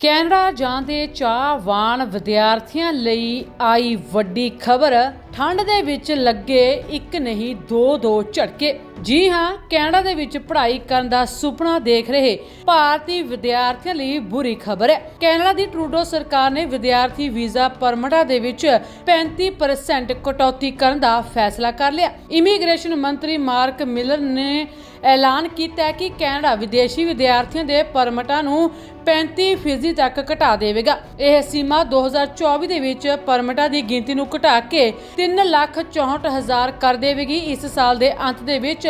Canada ਜਾਣ ਦੇ ਚਾਹਵਾਨ ਵਿਦਿਆਰਥੀਆਂ ਲਈ ਆਈ ਵੱਡੀ ਖਬਰ, ਠੰਡ ਦੇ ਵਿੱਚ ਲੱਗੇ ਇੱਕ ਨਹੀਂ, ਦੋ ਦੋ ਝਟਕੇ। ਜੀ ਹਾਂ, ਕੈਨੇਡਾ ਦੇ ਵਿੱਚ ਪੜ੍ਹਾਈ ਕਰਨ ਦਾ ਸੁਪਨਾ ਦੇਖ ਰਹੇ ਭਾਰਤੀ ਵਿਦਿਆਰਥੀਆਂ ਲਈ ਬੁਰੀ ਖਬਰ ਹੈ। ਕੈਨੇਡਾ ਦੀ ਟਰੂਡੋ ਸਰਕਾਰ ਨੇ ਵਿਦਿਆਰਥੀ ਵੀਜ਼ਾ ਪਰਮਿਟਾਂ ਦੇ ਵਿੱਚ 35% ਕਟੌਤੀ ਕਰਨ ਦਾ ਫੈਸਲਾ ਕਰ ਲਿਆ। ਇਮੀਗ੍ਰੇਸ਼ਨ ਮੰਤਰੀ ਮਾਰਕ ਮਿਲਰ ਨੇ ਐਲਾਨ ਕੀਤਾ ਹੈ ਕਿ ਕੈਨੇਡਾ ਵਿਦੇਸ਼ੀ ਵਿਦਿਆਰਥੀਆਂ ਦੇ ਪਰਮਿਟਾਂ ਨੂੰ 35% ਤੱਕ ਘਟਾ ਦੇਵੇਗਾ। ਇਹ ਸੀਮਾ 2024 ਦੇ ਵਿੱਚ ਪਰਮਿਟਾਂ ਦੀ ਗਿਣਤੀ ਨੂੰ ਘਟਾ ਕੇ 364000 ਕਰ ਦੇਵੇਗੀ। ਇਸ ਸਾਲ ਦੇ ਅੰਤ ਦੇ ਵਿੱਚ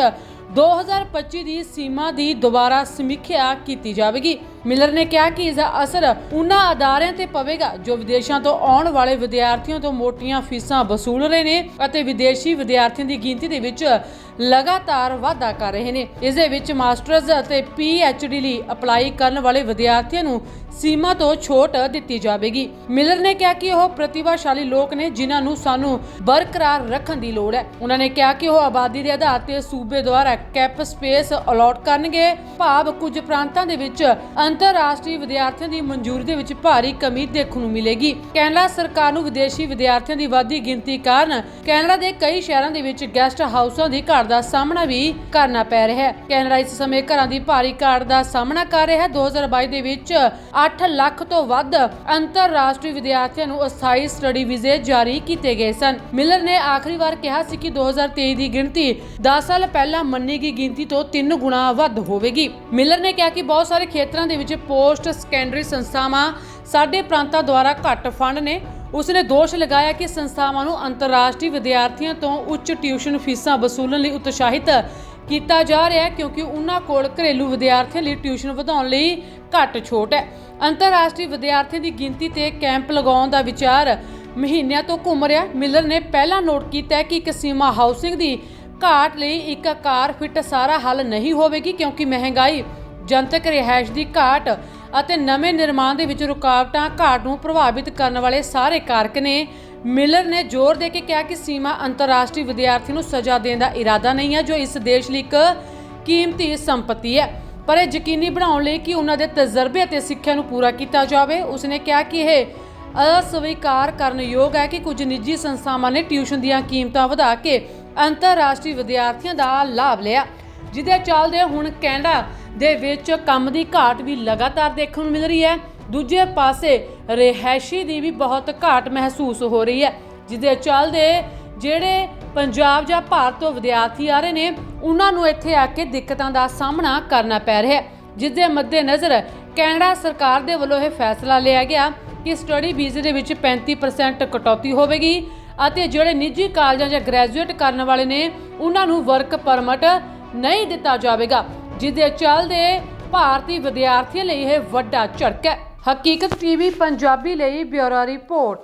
2025 ਦੀ ਸੀਮਾ ਦੀ ਦੁਬਾਰਾ ਸਮੀਖਿਆ ਕੀਤੀ ਜਾਵੇਗੀ। ਮਿਲਰ ਨੇ ਕਿਹਾ ਕਿ ਇਸ ਦਾ ਅਸਰ ਉਹਨਾਂ ਅਦਾਰਿਆਂ ਤੇ ਪਵੇਗਾ, ਜੋ ਵਿਦੇਸ਼ਾਂ ਤੋਂ ਆਉਣ ਵਾਲੇ ਵਿਦਿਆਰਥੀਆਂ ਤੋਂ ਮੋਟੀਆਂ ਫੀਸਾਂ ਵਸੂਲ ਰਹੇ ਨੇ ਅਤੇ ਵਿਦੇਸ਼ੀ ਵਿਦਿਆਰਥੀਆਂ ਦੀ ਗਿਣਤੀ ਦੇ ਵਿੱਚ ਲਗਾਤਾਰ ਵਾਧਾ ਕਰ ਰਹੇ ਨੇ। ਇਸ ਦੇ ਵਿੱਚ ਮਾਸਟਰਜ਼ ਅਤੇ ਡੀ ਲਈ ਅਪਲਾਈ ਕਰਨ ਵਾਲੇ ਵਿਦਿਆਰਥੀਆਂ ਨੂੰ ਸੀਮਾ ਤੋਂ ਛੋਟ ਦਿੱਤੀ ਜਾਵੇਗੀ। ਮਿਲਰ ਨੇ ਕਿਹਾ ਕਿ ਉਹ ਪ੍ਰਤਿਭਾਸ਼ਾਲੀ ਲੋਕ ਨੇ ਜਿਨ੍ਹਾਂ ਨੂੰ ਸਾਨੂੰ ਬਰਕਰਾਰ ਰੱਖਣ ਦੀ ਲੋੜ ਹੈ। ਉਹਨਾਂ ਨੇ ਕਿਹਾ ਕਿ ਉਹ ਆਬਾਦੀ ਦੇ ਆਧਾਰ ਤੇ ਸੂਬੇ ਦੁਆਰਾ ਕੈਪ ਸਪੇਸ ਅਲਾਟ ਕਰਨਗੇ। ਭਾਵ ਕੁਝ ਪ੍ਰਾਂਤਾਂ ਦੇ ਵਿੱਚ ਅੰਤਰਰਾਸ਼ਟਰੀ ਵਿਦਿਆਰਥੀਆਂ ਦੀ ਮਨਜ਼ੂਰੀ ਦੇ ਵਿੱਚ ਭਾਰੀ ਕਮੀ ਦੇਖਣ ਨੂੰ ਮਿਲੇਗੀ। ਕੈਨੇਡਾ ਸਰਕਾਰ ਨੂੰ ਵਿਦੇਸ਼ੀ ਵਿਦਿਆਰਥੀਆਂ ਦੀ ਵਧਦੀ ਗਿਣਤੀ ਕਾਰਨ ਕੈਨੇਡਾ ਦੇ ਕਈ ਸ਼ਹਿਰਾਂ ਦੇ ਵਿੱਚ ਗੈਸਟ ਹਾਊਸਾਂ ਦੀ ਘਾਟ ਦਾ ਸਾਹਮਣਾ ਵੀ ਕਰਨਾ ਪੈ ਰਿਹਾ ਹੈ। ਕੈਨੇਡਾ ਇਸ ਸਮੇਂ ਘਰਾਂ ਦੀ ਭਾਰੀ ਘਾਟ ਦਾ ਸਾਹਮਣਾ ਕਰ ਰਿਹਾ ਹੈ। 2022 ਦੇ ਵਿੱਚ 8 ਲੱਖ ਤੋਂ ਵੱਧ ਅੰਤਰਰਾਸ਼ਟਰੀ ਵਿਦਿਆਰਥੀਆਂ ਨੂੰ ਅਸਥਾਈ ਸਟੱਡੀ ਵੀਜ਼ੇ ਜਾਰੀ ਕੀਤੇ ਗਏ ਸਨ। ਮਿਲਰ ਨੇ ਆਖਰੀ ਵਾਰ ਕਿਹਾ ਸੀ ਕਿ 2023 ਦੀ ਗਿਣਤੀ 10 ਸਾਲ ਪਹਿਲਾਂ ਮੰਨੀ ਗਈ ਗਿਣਤੀ ਤੋਂ 3 ਗੁਣਾ ਵੱਧ ਹੋਵੇਗੀ। ਮਿਲਰ ਨੇ ਕਿਹਾ ਕਿ ਬਹੁਤ ਸਾਰੇ ਖੇਤਰਾਂ ਦੇ ਵਿੱਚ ਪੋਸਟ ਸੈਕੰਡਰੀ ਸੰਸਥਾਵਾਂ ਸਾਡੇ ਪ੍ਰਾਂਤਾਂ ਦੁਆਰਾ ਘੱਟ ਫੰਡ ਨੇ ਉਸਨੇ ਦੋਸ਼ ਲਗਾਇਆ ਕਿ ਸੰਸਥਾਵਾਂ ਨੂੰ ਅੰਤਰਰਾਸ਼ਟਰੀ ਵਿਦਿਆਰਥੀਆਂ ਤੋਂ ਉੱਚ ਟਿਊਸ਼ਨ ਫੀਸਾਂ ਵਸੂਲਣ ਲਈ ਉਤਸ਼ਾਹਿਤ ਕੀਤਾ ਜਾ ਰਿਹਾ ਹੈ, ਕਿਉਂਕਿ ਉਹਨਾਂ ਕੋਲ ਘਰੇਲੂ ਵਿਦਿਆਰਥੀਆਂ ਲਈ ਟਿਊਸ਼ਨ ਵਧਾਉਣ ਲਈ ਘੱਟ ਛੋਟ ਹੈ। ਅੰਤਰਰਾਸ਼ਟਰੀ ਵਿਦਿਆਰਥੀਆਂ ਦੀ ਗਿਣਤੀ ਤੇ ਕੈਂਪ ਲਗਾਉਣ ਦਾ ਵਿਚਾਰ ਮਹੀਨਿਆਂ ਤੋਂ ਘੁੰਮ ਰਿਹਾ ਮਿਲਰ ਨੇ ਪਹਿਲਾਂ ਨੋਟ ਕੀਤਾ ਕਿ ਇੱਕ ਸੀਮਾ ਹਾਊਸਿੰਗ ਦੀ ਘਾਟ ਲਈ ਇੱਕ ਕਾਰ ਫਿੱਟ ਸਾਰਾ ਹੱਲ ਨਹੀਂ ਹੋਵੇਗੀ, ਕਿਉਂਕਿ ਮਹਿੰਗਾਈ ਜਨਤਕ ਰਿਹਾਇਸ਼ ਦੀ ਘਾਟ ਅਤੇ ਨਵੇਂ ਨਿਰਮਾਣ ਦੇ ਵਿੱਚ ਰੁਕਾਵਟਾਂ ਘਾਟ ਨੂੰ ਪ੍ਰਭਾਵਿਤ ਕਰਨ ਵਾਲੇ ਸਾਰੇ ਕਾਰਕ ਨੇ ਮਿਲਰ ਨੇ ਜ਼ੋਰ ਦੇ ਕੇ ਕਿਹਾ ਕਿ ਸੀਮਾ ਅੰਤਰਰਾਸ਼ਟਰੀ ਵਿਦਿਆਰਥੀ ਨੂੰ ਸਜ਼ਾ ਦੇਣ ਦਾ ਇਰਾਦਾ ਨਹੀਂ ਹੈ, ਜੋ ਇਸ ਦੇਸ਼ ਲਈ ਇੱਕ ਕੀਮਤੀ ਸੰਪਤੀ ਹੈ। ਪਰ ਇਹ ਯਕੀਨੀ ਬਣਾਉਣ ਲਈ ਕਿ ਉਹਨਾਂ ਦੇ ਤਜਰਬੇ ਅਤੇ ਸਿੱਖਿਆ ਨੂੰ ਪੂਰਾ ਕੀਤਾ ਜਾਵੇ। ਉਸਨੇ ਕਿਹਾ ਕਿ ਇਹ ਅਸਵੀਕਾਰ ਕਰਨ ਯੋਗ ਹੈ ਕਿ ਕੁਝ ਨਿੱਜੀ ਸੰਸਥਾਵਾਂ ਨੇ ਟਿਊਸ਼ਨ ਦੀਆਂ ਕੀਮਤਾਂ ਵਧਾ ਕੇ ਅੰਤਰਰਾਸ਼ਟਰੀ ਵਿਦਿਆਰਥੀਆਂ ਦਾ ਲਾਭ ਲਿਆ, ਜਿਹਦੇ ਚੱਲਦੇ ਹੁਣ ਕੈਨੇਡਾ ਦੇ ਵਿੱਚ ਕੰਮ ਦੀ ਘਾਟ ਵੀ ਲਗਾਤਾਰ ਦੇਖਣ ਨੂੰ ਮਿਲ ਰਹੀ ਹੈ। ਦੂਜੇ ਪਾਸੇ ਰਿਹਾਇਸ਼ੀ ਦੀ ਵੀ ਬਹੁਤ ਘਾਟ ਮਹਿਸੂਸ ਹੋ ਰਹੀ ਹੈ ਜਿਹਦੇ ਚੱਲਦੇ ਜਿਹੜੇ ਪੰਜਾਬ ਜਾਂ ਭਾਰਤ ਤੋਂ ਵਿਦਿਆਰਥੀ ਆ ਰਹੇ ਨੇ, ਉਹਨਾਂ ਨੂੰ ਇੱਥੇ ਆ ਕੇ ਦਿੱਕਤਾਂ ਦਾ ਸਾਹਮਣਾ ਕਰਨਾ ਪੈ ਰਿਹਾ ਹੈ। ਜਿਸ ਦੇ ਮੱਦੇਨਜ਼ਰ ਕੈਨੇਡਾ ਸਰਕਾਰ ਦੇ ਵੱਲੋਂ ਇਹ ਫੈਸਲਾ ਲਿਆ ਗਿਆ ਕਿ ਸਟੱਡੀ ਵੀਜ਼ੇ ਦੇ ਵਿੱਚ 35% ਕਟੌਤੀ ਹੋਵੇਗੀ ਅਤੇ ਜਿਹੜੇ ਨਿੱਜੀ ਕਾਲਜਾਂ ਜਾਂ ਗ੍ਰੈਜੂਏਟ ਕਰਨ ਵਾਲੇ ਨੇ, ਉਹਨਾਂ ਨੂੰ ਵਰਕ ਪਰਮਿਟ ਨਹੀਂ ਦਿੱਤਾ ਜਾਵੇਗਾ। ਜਿਹਦੇ ਚੱਲਦੇ ਭਾਰਤੀ ਵਿਦਿਆਰਥੀਆਂ ਲਈ ਇਹ ਵੱਡਾ ਝਟਕਾ ਹੈ। ਹਕੀਕਤ ਟੀਵੀ, ਪੰਜਾਬੀ ਲਈ ਬਿਊਰੋ ਰਿਪੋਰਟ।